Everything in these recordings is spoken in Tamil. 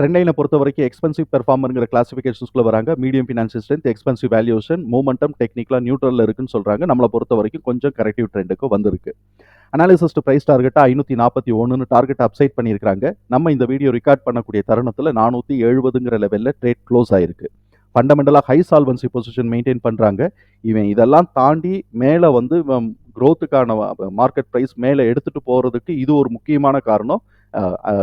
ட்ரெண்ட் லைனை பொறுத்த வரைக்கும் எக்ஸ்பென்சிவ் பெர்ஃபார்மருங்கிற கிளாசிஃபிகேஷன்ஸ்குள்ள வராங்க. Medium financial strength expensive valuation momentum டெக்னிக்கலாக நியூட்ரலில் இருக்குன்னு சொல்கிறாங்க நம்மளை பொறுத்த வரைக்கும் கொஞ்சம் கரெக்டிவ் ட்ரெண்டுக்கு வந்திருக்கு. அனாலிசிஸ் ப்ரைஸ் டார்கெட்டாக ஐநூற்றி நாற்பத்தி ஒன்றுன்னு டார்கெட் அப்சைட் பண்ணியிருக்காங்க நம்ம இந்த வீடியோ ரெக்கார்ட் பண்ணக்கூடிய தருணத்தில் நானூற்றி எழுபதுங்கிற லெவலில் ட்ரேட் க்ளோஸ் ஆயிருக்கு. ஃபண்டமெண்டலாக ஹை சால்வன்சி பொசிஷன் மெயின்டைன் பண்ணுறாங்க இவன் இதெல்லாம் தாண்டி மேலே வந்து க்ரோத்துக்கான மார்க்கெட் ப்ரைஸ் மேலே எடுத்துகிட்டு போகிறதுக்கு இது ஒரு முக்கியமான காரணம்.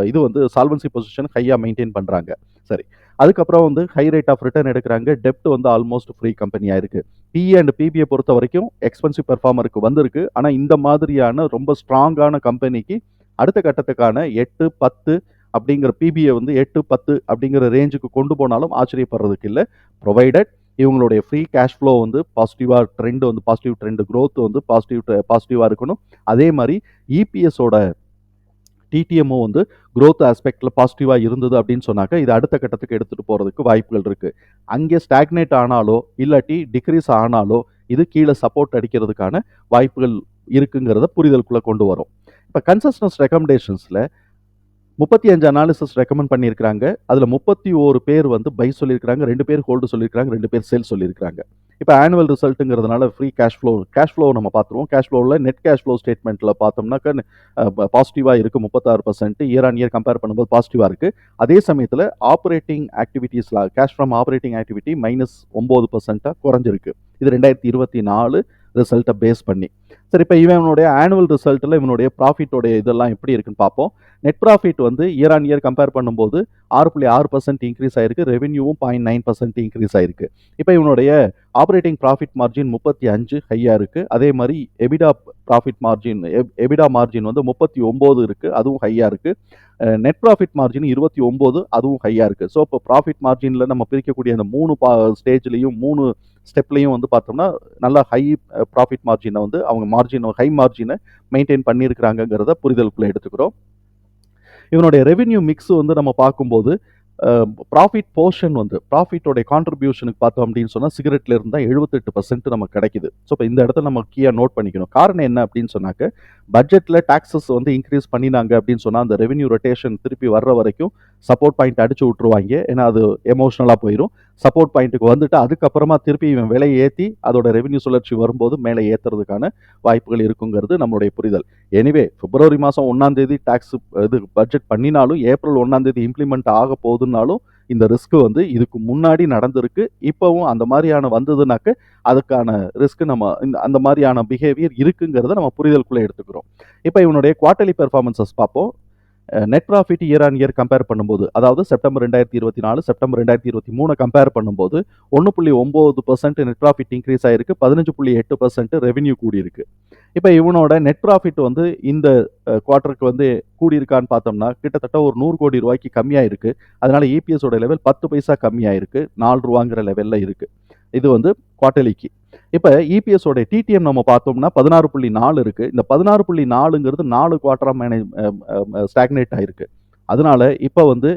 இது வந்து சால்வன்சி பொசிஷன் ஹையாக மெயின்டைன் பண்ணுறாங்க சரி. அதுக்கப்புறம் வந்து ஹை ரேட் ஆஃப் ரிட்டர்ன் எடுக்கிறாங்க. டெப்ட் வந்து ஆல்மோஸ்ட் ஃப்ரீ கம்பெனியாக இருக்குது பிஇ அண்ட் பிபிஐ பொறுத்த வரைக்கும் எக்ஸ்பென்சிவ் பெர்ஃபார்மருக்கு வந்திருக்கு. ஆனால் இந்த மாதிரியான ரொம்ப ஸ்ட்ராங்கான கம்பெனிக்கு அடுத்த கட்டத்துக்கான எட்டு பத்து அப்படிங்கிற பிபிஐ வந்து எட்டு பத்து அப்படிங்கிற ரேஞ்சுக்கு கொண்டு போனாலும் ஆச்சரியப்படுறதுக்கு இல்லை. ப்ரொவைடட் இவங்களுடைய ஃப்ரீ கேஷ் ஃப்ளோ வந்து பாசிட்டிவாக ட்ரெண்ட் வந்து பாசிட்டிவ் ட்ரெண்ட் க்ரோத் வந்து பாசிட்டிவ் பாசிட்டிவாக இருக்கணும். அதே மாதிரி இபிஎஸோட டிடிஎம்ஓ வந்து க்ரோத் ஆஸ்பெக்டில் பாசிட்டிவாக இருந்தது அப்படின்னு சொன்னாக்க இது அடுத்த கட்டத்துக்கு எடுத்துகிட்டு போகிறதுக்கு வாய்ப்புகள் இருக்குது அங்கே ஸ்டாக்னேட் ஆனாலோ இல்லாட்டி டிக்ரீஸ் ஆனாலோ இது கீழே சப்போர்ட் அடிக்கிறதுக்கான வாய்ப்புகள் இருக்குங்கிறத புரிதலுக்குள்ளே கொண்டு வரும். இப்போ கன்சஸ்டன்ஸ் ரெக்கமெண்டேஷன்ஸில் முப்பத்தி அஞ்சு அனாலிசிஸ் ரெக்கமெண்ட் பண்ணியிருக்காங்க அதில் முப்பத்தி ஓரு பேர் வந்து பை சொல்லியிருக்காங்க ரெண்டு பேர் ஹோல்டு சொல்லியிருக்கிறாங்க ரெண்டு பேர் சேல் சொல்லியிருக்காங்க இப்போ annual ரிசல்ட்டுங்கிறதுனால free cash flow cash flow நம்ம பார்த்துருவோம். கேஷ் ஃப்ளோவில் நெட் கேஷ் ஃப்ளோ ஸ்டேட்மெண்ட்டில் பார்த்தோம்னாக்க பாசிட்டிவாக இருக்குது முப்பத்தாறு percent year on year compare பண்ணும்போது பாசிட்டிவாக இருக்குது அதே சமயத்தில் operating ஆக்டிவிட்டீஸில் cash from operating activity minus ஒம்பது பர்சன்ட்டாக குறைஞ்சிருக்கு. இது ரெண்டாயிரத்தி இருபத்தி நாலு ரிசல்ட்டை பேஸ் பண்ணி. சரி இப்போ இவனுடைய ஆனுவல் ரிசல்ட்டில் இவனுடைய ப்ராஃபிட்டோடைய இதெல்லாம் எப்படி இருக்குன்னு பார்ப்போம். நெட் ப்ராஃபிட் வந்து இயர் ஆன் இயர் கம்பேர் பண்ணும்போது ஆறு புள்ளி ஆறு பர்சன்ட் இன்க்ரீஸ் ஆயிருக்கு. ரெவென்யூவும் பாயிண்ட் நைன் பர்சன்ட் இன்க்ரீஸ் ஆயிருக்கு. இப்போ இவனுடைய ஆப்ரேட்டிங் ப்ராஃபிட் மார்ஜின் முப்பத்தி அஞ்சு ஹையாக இருக்குது அதே மாதிரி EBITDA profit margin EBITDA margin வந்து முப்பத்தி ஒம்பது இருக்குது அதுவும் ஹையாக இருக்குது நெட் ப்ராஃபிட் மார்ஜின் இருபத்தி ஒம்பது அதுவும் ஹையாக இருக்குது ஸோ இப்போ ப்ராஃபிட் மார்ஜினில் நம்ம பிரிக்கக்கூடிய அந்த மூணு பா ஸ்டேஜ்லேயும் மூணு ஸ்டெப்லையும் வந்து பார்த்தோம்னா நல்லா ஹை ப்ராஃபிட் மார்ஜினை வந்து அவங்க மார்ஜின் ஹை மார்ஜினை மெயின்டைன் பண்ணியிருக்கிறாங்கங்கிறத புரிதலுக்குள்ளே எடுத்துக்கிறோம். இவனுடைய ரெவென்யூ மிக்ஸ் வந்து நம்ம பார்க்கும்போது ப்ராஃபிட் போர்ஷன் வந்து ப்ராஃபிட்டோடைய கான்ட்ரிபியூஷனுக்கு பார்த்தோம் அப்படின்னு சொன்னால் சிகரெட்ல இருந்தால் எழுபத்தெட்டு பர்சன்ட் நமக்கு கிடைக்குது. ஸோ இப்போ இந்த இடத்துல நம்ம கீயாக நோட் பண்ணிக்கணும். காரணம் என்ன அப்படின்னு சொன்னாக்க பட்ஜெட்டில் டாக்ஸஸ் வந்து இன்க்ரீஸ் பண்ணினாங்க அப்படின்னு சொன்னால் அந்த ரெவென்யூ ரொட்டேஷன் திருப்பி வர்ற வரைக்கும் சப்போர்ட் பாயிண்ட் அடிச்சு விட்ருவாங்க ஏன்னா அது எமோஷனலாக போயிடும் சப்போர்ட் பாயிண்ட்டுக்கு வந்துட்டு அதுக்கப்புறமா திருப்பி இவன் விலை ஏற்றி அதோட ரெவென்யூ சுழற்சி வரும்போது மேலே ஏற்றுறதுக்கான வாய்ப்புகள் இருக்குங்கிறது நம்மளுடைய புரிதல். எனிவே பிப்ரவரி மாதம் ஒன்றாந்தேதி டேக்ஸ் இது பட்ஜெட் பண்ணினாலும் ஏப்ரல் ஒன்றாந்தேதி இம்ப்ளிமெண்ட் ஆக போகுதுனாலும் இந்த ரிஸ்க் வந்து இதுக்கு முன்னாடி நடந்திருக்கு. இப்போவும் அந்த மாதிரியான வந்ததுனாக்க அதுக்கான ரிஸ்க் நம்ம இந்த அந்த மாதிரியான பிஹேவியர் இருக்குங்கிறத நம்ம புரிதலுக்குள்ளே எடுத்துக்கிறோம். இப்போ இவனுடைய குவார்ட்டர்லி பெர்ஃபார்மன்சஸ் பார்ப்போம். Net profit year on year compare பண்ணும்போது அதாவது செப்டம்பர் ரெண்டாயிரத்தி இருபத்தி நாலு செப்டம்பர் ரெண்டாயிரத்தி இருபத்தி மூணு கம்பேர் பண்ணும்போது ஒன்று புள்ளி ஒம்பது பர்சன்ட் நெட் ப்ராஃபிட் இன்க்ரீஸ் ஆயிருக்கு பதினஞ்சு புள்ளி எட்டு பர்சன்ட் ரெவன்யூ கூடியிருக்கு. இப்போ இவனோட நெட் ப்ராஃபிட் வந்து இந்த குவார்ட்டருக்கு வந்து கூடியிருக்கான்னு பார்த்தோம்னா கிட்டத்தட்ட ஒரு நூறு கோடி ரூபாய்க்கு கம்மியாக இருக்குது அதனால் இபிஎஸோட லெவல் பத்து பைசா கம்மியாக இருக்குது நாலு ரூபாங்கிற லெவலில் இருக்குது இது வந்து குவார்ட்டர்லிக்கு இப்போ இபிஎஸோட டிடிஎம் நம்ம பார்த்தோம்னா பதினாறு புள்ளி நாலு இருக்கு. இந்த பதினாறு புள்ளி நாலுங்கிறது நாலு குவார்ட்டரா மேனேஜ் ஸ்டாக்னேட் ஆயிருக்கு. அதனால இப்போ வந்து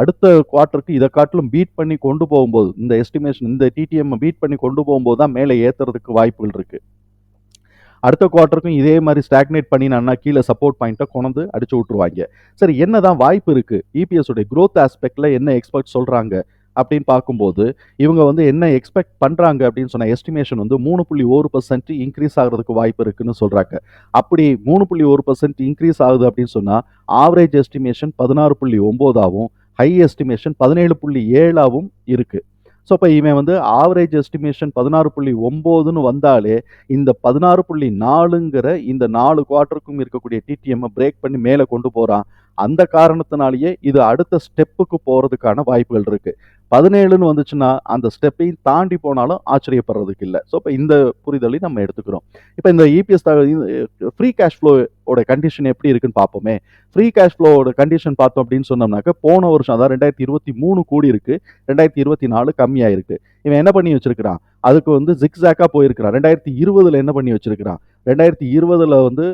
அடுத்த குவார்ட்டருக்கு இதை காட்டிலும் பீட் பண்ணி கொண்டு போகும்போது இந்த எஸ்டிமேஷன் இந்த டிடிஎம் பீட் பண்ணி கொண்டு போகும்போது தான் மேலே ஏற்றுறதுக்கு வாய்ப்புகள் இருக்கு. அடுத்த குவார்ட்டருக்கும் இதே மாதிரி ஸ்டாக்னேட் பண்ணினான்னா கீழே சப்போர்ட் பாயிண்ட்டை கொண்டு அடிச்சு விட்டுருவாங்க. சரி என்னதான் வாய்ப்பு இருக்கு? இபிஎஸ் உடைய growth என்ன எக்ஸ்பர்ட் சொல்றாங்க? அப்படின்னு பார்க்கும்போது இவங்க வந்து என்ன எக்ஸ்பெக்ட் பண்ணுறாங்க அப்படின்னு சொன்ன எஸ்டிமேஷன் வந்து மூணு புள்ளி ஒரு பர்சன்ட் இன்க்ரீஸ் ஆகிறதுக்கு வாய்ப்பு இருக்குன்னு சொல்கிறாங்க அப்படி மூணு புள்ளி ஒரு பர்சன்ட் இன்க்ரீஸ் ஆகுது அப்படின்னு சொன்னால் ஆவரேஜ் எஸ்டிமேஷன் பதினாறு புள்ளி ஒம்போதாகவும் ஹை எஸ்டிமேஷன் பதினேழு புள்ளி ஏழாவும் இருக்குது ஸோ இப்போ இவன் வந்து ஆவரேஜ் எஸ்டிமேஷன் பதினாறு புள்ளி ஒம்போதுன்னு வந்தாலே இந்த பதினாறு புள்ளி நாலுங்கிற இந்த நாலு குவார்ட்டருக்கும் இருக்கக்கூடிய டிடிஎம்மை பிரேக் பண்ணி மேலே கொண்டு போகிறான் அந்த காரணத்தினாலேயே இது அடுத்த ஸ்டெப்புக்கு போகிறதுக்கான வாய்ப்புகள் இருக்குது பதினேழுன்னு வந்துச்சுன்னா அந்த ஸ்டெப்பையும் தாண்டி போனாலும் ஆச்சரியப்படுறதுக்கு இல்லை. ஸோ இப்போ இந்த புரிதலையும் நம்ம எடுத்துக்கிறோம். இப்போ இந்த E இபிஎஸ் ஃப்ரீ கேஷ் ஃப்ளோவோட கண்டிஷன் எப்படி இருக்குன்னு பார்ப்போமே. ஃப்ரீ கேஷ் ஃப்ளோவோட கண்டிஷன் பார்த்தோம் அப்படின்னு சொன்னோம்னாக்க போன வருஷம் அதாவது ரெண்டாயிரத்தி இருபத்தி மூணு கூடி இருக்கு ரெண்டாயிரத்தி இருபத்தி நாலு கம்மியாக இருக்கு இவன் என்ன பண்ணி வச்சிருக்கிறான்? அதுக்கு வந்து ஜிக்ஸாக்காக போயிருக்கிறான். ரெண்டாயிரத்தி இருபதுல என்ன பண்ணி வச்சிருக்கிறான்? ரெண்டாயிரத்தி இருபதில் வந்து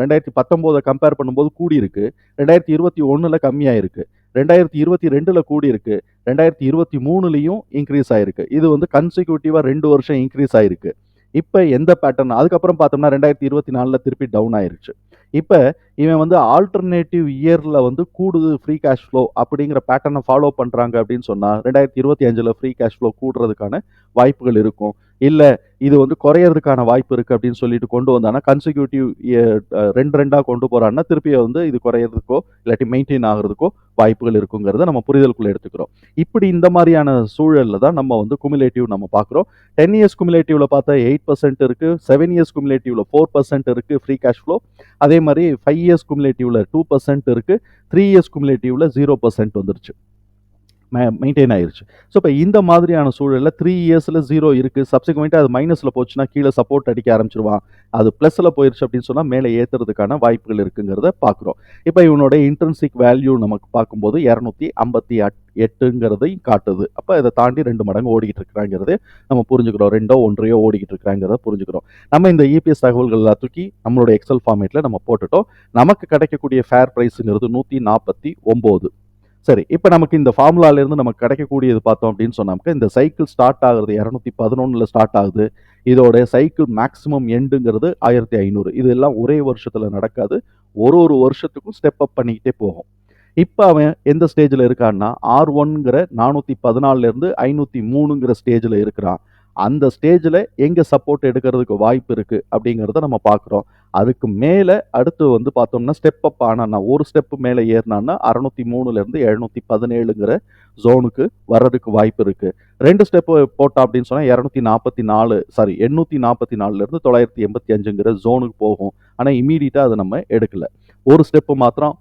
ரெண்டாயிரத்தி பத்தொம்போதை கம்பேர் பண்ணும்போது கூடியிருக்கு. ரெண்டாயிரத்தி இருபத்தி ஒன்றில் கம்மியாயிருக்கு. ரெண்டாயிரத்தி இருபத்தி ரெண்டில் கூடியிருக்கு. ரெண்டாயிரத்தி இருபத்தி மூணுலேயும் இன்க்ரீஸ் ஆயிருக்கு. இது வந்து கன்சிக்யூட்டிவாக ரெண்டு வருஷம் இன்க்ரீஸ் ஆயிருக்கு. இப்போ எந்த பேட்டர்ன் அதுக்கப்புறம் பார்த்தோம்னா ரெண்டாயிரத்தி இருபத்தி நாலில் திருப்பி டவுன் ஆயிருச்சு. இப்போ இவன் வந்து ஆல்டர்னேட்டிவ் இயரில் வந்து கூடுது ஃப்ரீ கேஷ் ஃப்ளோ அப்படிங்கிற பேட்டர்னை ஃபாலோ பண்ணுறாங்க அப்படின்னு சொன்னால் ரெண்டாயிரத்தி இருபத்தி அஞ்சில் ஃப்ரீ கேஷ் ஃப்ளோ கூடுறதுக்கான வாய்ப்புகள் இருக்கும். இல்லை இது வந்து குறையறதுக்கான வாய்ப்பு இருக்குது அப்படின்னு சொல்லிட்டு கொண்டு வந்தானா கன்சிக்யூட்டிவ் ரெண்டு ரெண்டாக கொண்டு போகிறான்னா திருப்பி வந்து இது குறையறதுக்கோ இல்லாட்டி மெயின்டைன் ஆகிறதுக்கோ வாய்ப்புகள் இருக்குங்கிறத நம்ம புரிதலுக்குள்ளே எடுத்துக்கிறோம். இப்படி இந்த மாதிரியான சூழலில் தான் நம்ம வந்து குமுலேட்டிவ் நம்ம பார்க்குறோம். டென் இயர்ஸ் குமுலேட்டிவ்ல பார்த்தா எயிட் பர்சன்ட் இருக்குது செவன் இயர்ஸ் குமுலேட்டிவில் ஃபோர் பர்சன்ட் இருக்குது ஃப்ரீ கேஷ் ஃப்ளோ அதே மாதிரி ஃபைவ் இயர்ஸ் குமுலேட்டிவ்ல டூ பர்சன்ட் இருக்குது த்ரீ இயர்ஸ் குமுலேட்டிவ்ல ஜீரோ பர்சன்ட் வந்துருச்சு. மெயின்டைன் ஆயிருச்சு. ஸோ இப்போ இந்த மாதிரியான சூழலில் த்ரீ இயர்ஸில் ஜீரோ இருக்குது சப்சிக்வெண்ட்டாக அது மைனஸில் போச்சுன்னா கீழே சப்போர்ட் அடிக்க ஆரம்பிச்சிருவான். அது ப்ளஸில் போயிருச்சு அப்படின்னு சொன்னால் மேலே ஏற்றுறதுக்கான வாய்ப்புகள் இருக்குங்கிறத பார்க்குறோம் இப்போ இவனோட இன்ட்ரென்சிக் வேல்யூ நமக்கு பார்க்கும்போது இரநூத்தி ஐம்பத்தி எட்டுங்கிறதையும் காட்டுது. அப்போ இதை தாண்டி ரெண்டு மடங்கு ஓடிக்கிட்டு இருக்கிறாங்கிறது நம்ம புரிஞ்சுக்கிறோம். ரெண்டோ ஒன்றையோ ஓடிக்கிட்டு இருக்கிறாங்கிறத புரிஞ்சுக்கிறோம். நம்ம இந்த இபிஎஸ் தகவல்கள் தூக்கி நம்மளோட எக்ஸல் ஃபார்மேட்டில் நம்ம போட்டுட்டோம். நமக்கு கிடைக்கக்கூடிய ஃபேர் ப்ரைஸுங்கிறது நூற்றி நாற்பத்தி ஒம்பது. சரி இப்போ நமக்கு இந்த ஃபார்முலாலேருந்து நமக்கு கிடைக்கக்கூடியது பார்த்தோம் அப்படின்னு சொன்னாக்க இந்த சைக்கிள் ஸ்டார்ட் ஆகுறது இரநூத்தி பதினொன்றில் ஸ்டார்ட் ஆகுது. இதோட சைக்கிள் மேக்ஸிமம் எண்டுங்கிறது ஆயிரத்தி ஐநூறு. இது எல்லாம் ஒரே வருஷத்தில் நடக்காது. ஒரு ஒரு வருஷத்துக்கும் ஸ்டெப் அப் பண்ணிக்கிட்டே போகும். இப்போ அவன் எந்த ஸ்டேஜில் இருக்கான்னா ஆர் ஒன்ங்கிற நானூற்றி பதினாலிருந்து ஐநூற்றி மூணுங்கிற ஸ்டேஜில் இருக்கிறான். அந்த ஸ்டேஜில் எங்கே சப்போர்ட் எடுக்கிறதுக்கு வாய்ப்பு இருக்குது அப்படிங்கிறத நம்ம பார்க்குறோம். அதுக்கு மேலே அடுத்து வந்து பார்த்தோம்னா ஸ்டெப் அப் ஆனான்னா ஒரு ஸ்டெப்பு மேலே ஏறினான்னா அறநூற்றி மூணுலேருந்து எழுநூற்றி பதினேழுங்கிற ஜோனுக்கு வர்றதுக்கு வாய்ப்பு இருக்குது ரெண்டு ஸ்டெப்பு போட்டோம் அப்படின்னு சொன்னால் இரநூத்தி நாற்பத்தி நாலு சாரி எண்ணூற்றி நாற்பத்தி நாலுலேருந்து தொள்ளாயிரத்தி எண்பத்தி அஞ்சுங்கிற ஜோனுக்கு போகும். ஆனால் இமீடியட்டாக அதை நம்ம எடுக்கல. ஒரு ஸ்டெப்பு மாத்திரம்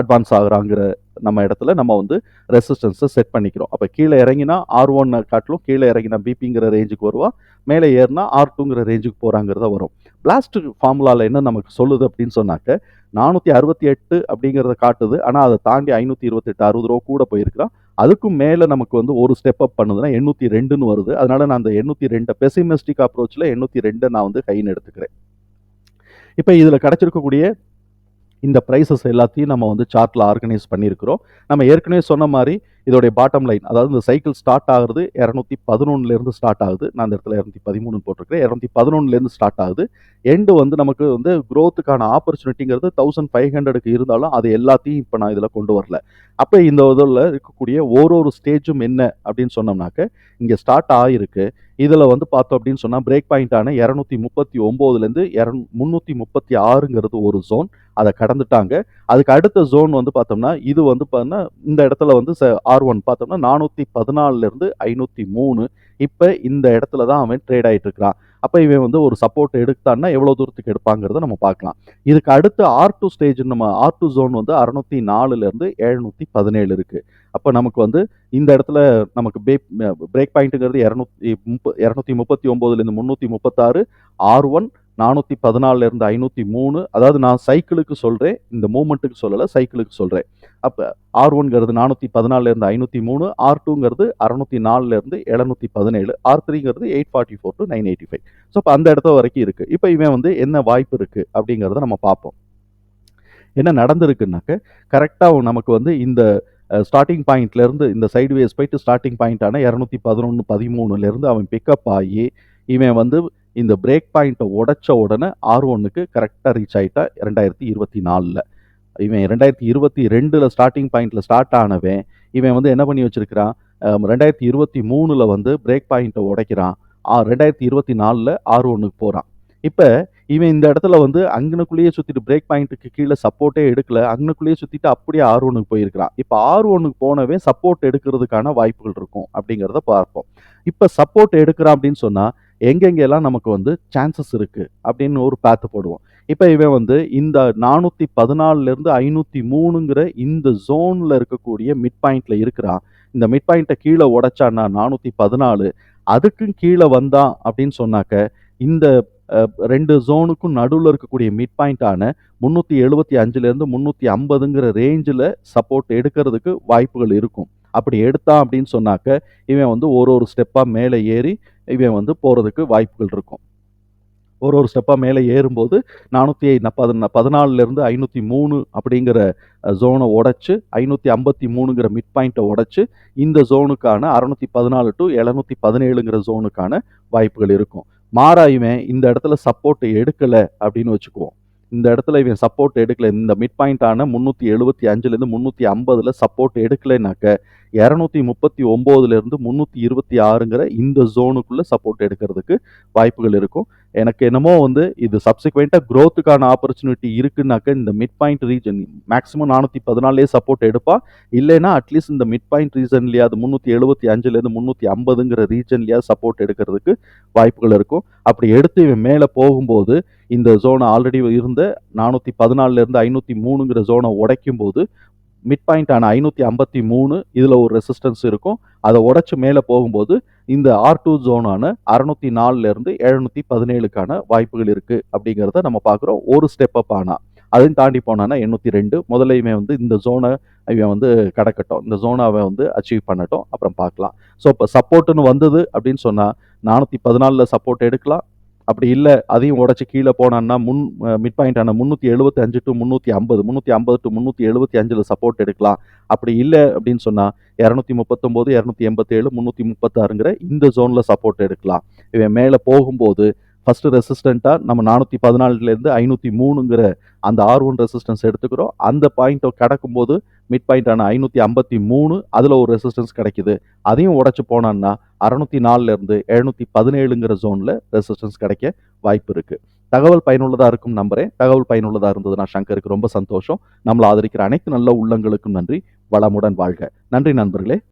அட்வான்ஸ் ஆகுறாங்கிற நம்ம இடத்துல நம்ம வந்து ரெசிஸ்டன்ஸை செட் பண்ணிக்கிறோம். அப்போ கீழே இறங்கினா ஆர் ஒன் காட்டிலும் கீழே இறங்கினா பிபிங்கிற ரேஞ்சுக்கு வருவா மேலே ஏறினா ஆர் டூங்கிற ரேஞ்சுக்கு போகிறாங்கிறத வரும். பிளாஸ்ட் ஃபார்முலாவில் என்ன நமக்கு சொல்லுது அப்படின்னு சொன்னாக்க நானூற்றி அறுபத்தி எட்டு அப்படிங்கிறத காட்டுது. ஆனால் அதை தாண்டி ஐநூற்றி இருபத்தெட்டு அறுபது ரூபா கூட போயிருக்கிறான் அதுக்கும் மேலே நமக்கு வந்து ஒரு ஸ்டெப் அப் பண்ணுதுன்னா எண்ணூற்றி ரெண்டுன்னு வருது. அதனால நான் அந்த எண்ணூற்றி ரெண்டை பெசிமெஸ்டிக் அப்ரோச்சில் எண்ணூற்றி ரெண்டை நான் வந்து கைன்னு எடுத்துக்கிறேன். இப்போ இதில் கிடச்சிருக்கக்கூடிய இந்த ப்ரைஸஸ் எல்லாத்தையும் நம்ம வந்து சார்ட்டில் ஆர்கனைஸ் பண்ணியிருக்கிறோம். நம்ம ஏற்கனவே சொன்ன மாதிரி இதோடைய பாட்டம் லைன் அதாவது இந்த சைக்கிள் ஸ்டார்ட் ஆகுறது இரநூத்தி பதினொன்னுலேருந்து ஸ்டார்ட் ஆகுது. நான் அந்த இடத்துல இரநூத்தி பதிமூணு போட்டிருக்கிறேன். இரநூத்தி பதினொன்னுலேருந்து ஸ்டார்ட் ஆகுது. எண்டு வந்து நமக்கு வந்து க்ரோத்துக்கான ஆப்பர்ச்சுனிட்டிங்கிறது தௌசண்ட் ஃபைவ் ஹண்ட்ரடுக்கு இருந்தாலும் அது எல்லாத்தையும் இப்போ நான் இதில் கொண்டு வரல. அப்போ இந்த இதில் இருக்கக்கூடிய ஒரு ஒரு ஸ்டேஜும் என்ன அப்படின்னு சொன்னோம்னாக்க இங்கே ஸ்டார்ட் ஆகிருக்கு இதில் வந்து பார்த்தோம் அப்படின்னு சொன்னால் பிரேக் பாயிண்டான இரநூத்தி முப்பத்தி ஒம்போதுலேருந்து இரநூ முந்நூற்றி முப்பத்தி ஆறுங்கிறது ஒரு ஜோன் அதை கடந்துட்டாங்க. அதுக்கு அடுத்த ஜோன் வந்து பார்த்தோம்னா இது வந்து பார்த்தோம்னா இந்த இடத்துல வந்து ச ஆர் ஒன் பார்த்தோம்னா நானூற்றி பதினாலிருந்து ஐநூற்றி மூணு. இப்போ இந்த இடத்துல தான் அவன் ட்ரேட் ஆகிட்டு இருக்கிறான். அப்போ இவன் வந்து ஒரு சப்போர்ட் எடுத்தான்னா எவ்வளோ தூரத்துக்கு எடுப்பாங்கிறத நம்ம பார்க்கலாம். இதுக்கு அடுத்து ஆர் டூ ஸ்டேஜ் நம்ம ஆர் டூ ஜோன் வந்து அறுநூத்தி நாலுலேருந்து எழுநூற்றி பதினேழு இருக்குது அப்போ நமக்கு வந்து இந்த இடத்துல நமக்கு பே பிரேக் பாயிண்ட்டுங்கிறது இரநூத்தி முப்ப இரநூத்தி முப்பத்தி ஒம்போதுலேருந்து முந்நூற்றி முப்பத்தாறு ஆர் ஒன் நானூற்றி பதினாலிருந்து ஐநூற்றி மூணு அதாவது நான் சைக்கிளுக்கு சொல்கிறேன் இந்த மூமெண்ட்டுக்கு சொல்லலை சைக்கிளுக்கு சொல்கிறேன் அப்போ ஆர் ஒன்ங்கிறது நானூற்றி பதினாலிருந்து ஐநூற்றி மூணு ஆர் டூங்கிறது அறநூற்றி நாலுலேருந்து எழுநூற்றி பதினேழு R த்ரீங்கிறது eight forty four to nine eighty five so இப்போ அந்த இடத்த வரைக்கும் இருக்குது இப்போ இவன் வந்து என்ன வாய்ப்பு இருக்குது அப்படிங்கிறத நம்ம பார்ப்போம். என்ன நடந்திருக்குனாக்க கரெக்டாக நமக்கு வந்து இந்த ஸ்டார்டிங் பாயிண்ட்லேருந்து இந்த சைட்வேஸ் போயிட்டு ஸ்டார்டிங் பாயிண்ட்டான இரநூத்தி பதினொன்று பதிமூணுலேருந்து அவன் பிக்கப் ஆகி இவன் வந்து இந்த பிரேக் பாயிண்ட்டை உடைச்ச உடனே ஆர் ஒன்னுக்கு கரெக்டாக ரீச் ஆகிட்டா ரெண்டாயிரத்தி இருபத்தி நாலில். இவன் ரெண்டாயிரத்தி இருபத்தி ரெண்டில் ஸ்டார்டிங் பாயிண்ட்டில் ஸ்டார்ட் ஆனவன் இவன் வந்து என்ன பண்ணி வச்சிருக்கிறான்? ரெண்டாயிரத்தி இருபத்தி மூணில் வந்து பிரேக் பாயிண்ட்டை உடைக்கிறான். ரெண்டாயிரத்தி இருபத்தி நாலில் ஆர் ஒன்னுக்கு போகிறான் இப்போ இவன் இந்த இடத்துல வந்து அங்கனுக்குள்ளேயே சுற்றிட்டு பிரேக் பாயிண்ட்டுக்கு கீழே சப்போர்ட்டே எடுக்கல. அங்கனுக்குள்ளேயே சுற்றிட்டு அப்படியே ஆர் ஒன்னுக்கு போயிருக்கிறான். இப்போ ஆர் ஒன்னுக்கு போனவே சப்போர்ட் எடுக்கிறதுக்கான வாய்ப்புகள் இருக்கும் அப்படிங்கிறத பார்ப்போம். இப்போ சப்போர்ட் எடுக்கிறான் அப்படின்னு சொன்னால் எங்கெங்கெல்லாம் நமக்கு வந்து சான்சஸ் இருக்குது அப்படின்னு ஒரு பேத்து போடுவோம். இப்போ இவன் வந்து இந்த நானூற்றி பதினாலுலேருந்து ஐநூற்றி மூணுங்கிற இந்த ஜோனில் இருக்கக்கூடிய மிட் பாயிண்டில் இருக்கிறான். இந்த மிட் பாயிண்ட்டை கீழே உடைச்சான்னா நானூற்றி பதினாலு அதுக்கும் கீழே வந்தான் அப்படின்னு சொன்னாக்க இந்த ரெண்டு ஜோனுக்கும் நடுவில் இருக்கக்கூடிய மிட் பாயிண்ட்டான முந்நூற்றி எழுபத்தி அஞ்சுலேருந்து முந்நூற்றி ஐம்பதுங்கிற ரேஞ்சில் சப்போர்ட் எடுக்கிறதுக்கு வாய்ப்புகள் இருக்கும். அப்படி எடுத்தான் அப்படின்னு சொன்னாக்க இவன் வந்து ஒரு ஒரு ஸ்டெப்பாக மேலே ஏறி இவன் வந்து போகிறதுக்கு வாய்ப்புகள் இருக்கும். ஒரு ஒரு ஸ்டெப்பாக மேலே ஏறும்போது நானூற்றி பது பதினாலுலேருந்து ஐநூற்றி மூணு அப்படிங்கிற ஜோனை உடைச்சி ஐநூற்றி ஐம்பத்தி மூணுங்கிற மிட் பாயிண்ட்டை உடச்சி இந்த ஜோனுக்கான அறநூற்றி பதினாலு டு எழுநூற்றி பதினேழுங்கிற ஜோனுக்கான வாய்ப்புகள் இருக்கும். மாறா இவன் இந்த இடத்துல சப்போர்ட் எடுக்கலை அப்படின்னு வச்சுக்குவோம். இந்த இடத்துல இவன் சப்போர்ட் எடுக்கல. இந்த மிட் பாயிண்டான முந்நூற்றி எழுபத்தி அஞ்சுலேருந்து முந்நூற்றி ஐம்பதில் சப்போர்ட் எடுக்கலைனாக்க இரநூத்தி முப்பத்தி ஒம்போதுலேருந்து முந்நூற்றி இருபத்தி ஆறுங்கிற இந்த ஜோனுக்குள்ளே சப்போர்ட் எடுக்கிறதுக்கு வாய்ப்புகள் இருக்கும். எனக்கு என்னமோ வந்து இது சப்சிக்வெண்ட்டாக க்ரோத்துக்கான ஆப்பர்ச்சுனிட்டி இருக்குன்னாக்க இந்த மிட் பாயிண்ட் ரீஜன் மேக்ஸிமம் நானூற்றி பதினாலே சப்போர்ட் எடுப்பா இல்லைனா அட்லீஸ்ட் இந்த மிட் பாயிண்ட் ரீஜன்லேயாவது முந்நூற்றி எழுபத்தி அஞ்சுலேருந்து முந்நூற்றி ஐம்பதுங்கிற ரீஜன்லேயாவது சப்போர்ட் எடுக்கிறதுக்கு வாய்ப்புகள் இருக்கும். அப்படி எடுத்து இவன் மேலே போகும்போது இந்த ஜோனை ஆல்ரெடி இருந்த நானூற்றி பதினாலுலேருந்து ஐநூற்றி மூணுங்கிற ஜோனை உடைக்கும் போது மிட் பாயிண்டான ஐநூற்றி ஐம்பத்தி மூணு இதில் ஒரு ரெசிஸ்டன்ஸ் இருக்கும். அதை உடச்சி மேலே போகும்போது இந்த ஆர் டூ ஜோனான அறநூற்றி நாலுலேருந்து எழுநூற்றி பதினேழுக்கான வாய்ப்புகள் இருக்குது அப்படிங்கிறத நம்ம பார்க்குறோம். ஒரு ஸ்டெப் அப் ஆனால் அதையும் தாண்டி போனான்னா எண்ணூற்றி ரெண்டு. முதலையுமே வந்து இந்த ஜோனை இவன் வந்து கடக்கட்டும். இந்த ஜோனை அவன் வந்து அச்சீவ் பண்ணட்டும். அப்புறம் பார்க்கலாம். ஸோ இப்போ சப்போர்ட்டுன்னு வந்தது அப்படின்னு சொன்னால் நானூற்றி பதினாலில் சப்போர்ட் எடுக்கலாம். அப்படி இல்லை அதையும் உடச்சி கீழே போனான்னா முன் மிட் பாயிண்டான முந்நூற்றி எழுபத்தி அஞ்சு டு முந்நூற்றி ஐம்பது முந்நூற்றி ஐம்பது டு முந்நூற்றி எழுபத்தி அஞ்சில் சப்போர்ட் எடுக்கலாம். அப்படி இல்லை அப்படின்னு சொன்னால் இரநூத்தி முப்பத்தொம்போது இரநூத்தி எண்பத்தேழு முந்நூற்றி முப்பத்தாறுங்கிற இந்த ஜோனில் சப்போர்ட் எடுக்கலாம். இவன் மேலே போகும்போது ஃபஸ்ட்டு ரெசிஸ்டண்ட்டாக நம்ம நானூற்றி பதினாலுலேருந்து ஐநூற்றி மூணுங்கிற அந்த ஆர் ஒன் ரெசிஸ்டன்ஸ் எடுத்துக்கிறோம். அந்த பாயிண்ட்டை கிடக்கும்போது மிட் பாயிண்டான ஐநூற்றி ஐம்பத்தி மூணு அதில் ஒரு ரெசிஸ்டன்ஸ் கிடைக்குது. அதையும் உடச்சி போனான்னா அறநூற்றி நாலுலேருந்து எழுநூற்றி பதினேழுங்கிற ஜோனில் ரெசிஸ்டன்ஸ் கிடைக்க வாய்ப்பு இருக்குது தகவல் பயனுள்ளதாக இருக்கும் நம்புறேன். தகவல் பயனுள்ளதாக இருந்ததுன்னா சங்கருக்கு ரொம்ப சந்தோஷம். நம்மளை ஆதரிக்கிற அனைத்து நல்ல உள்ளங்களுக்கும் நன்றி. வளமுடன் வாழ்க. நன்றி நண்பர்களே.